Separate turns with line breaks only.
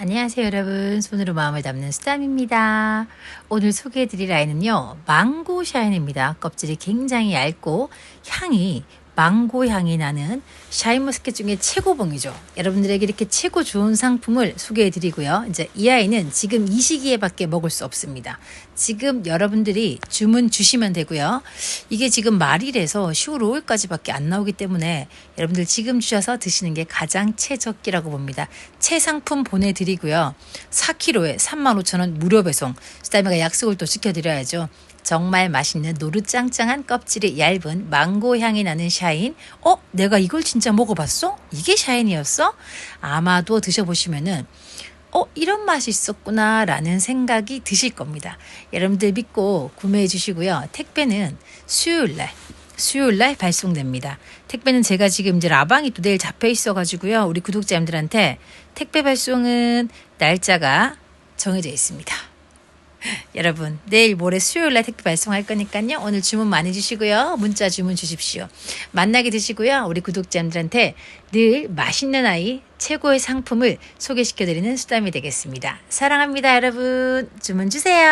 안녕하세요 여러분. 손으로 마음을 담는 수담입니다. 오늘 소개해드릴 아이는요 망고 샤인입니다. 껍질이 굉장히 얇고 향이 망고 향이 나는 샤인머스켓 중에 최고봉이죠. 여러분들에게 이렇게 최고 좋은 상품을 소개해 드리고요. 이제 이 아이는 지금 이 시기에밖에 먹을 수 없습니다. 지금 여러분들이 주문 주시면 되고요. 이게 지금 말일에서 10월 5일까지밖에 안 나오기 때문에 여러분들 지금 주셔서 드시는 게 가장 최적기라고 봅니다. 최상품 보내드리고요. 4kg에 35,000원 무료 배송. 수다미가 약속을 또 지켜드려야죠 정말 맛있는 노릇짱짱한 껍질이 얇은 망고 향이 나는 샤인. 어? 내가 이걸 진짜 먹어봤어? 이게 샤인이었어? 아마도 드셔보시면은 어, 이런 맛이 있었구나 라는 생각이 드실 겁니다. 여러분들 믿고 구매해 주시고요. 택배는 수요일 날 수요일 날 발송됩니다. 택배는 제가 지금 이제 라방이 또 내일 잡혀 있어가지고요. 우리 구독자님들한테 택배 발송은 날짜가 정해져 있습니다. 여러분 내일 모레 수요일 날 택배 발송할 거니까요. 오늘 주문 많이 주시고요. 문자 주문 주십시오. 만나게 되시고요. 우리 구독자님들한테 늘 맛있는 아이 최고의 상품을 소개시켜 드리는 수담이 되겠습니다. 사랑합니다, 여러분. 주문 주세요.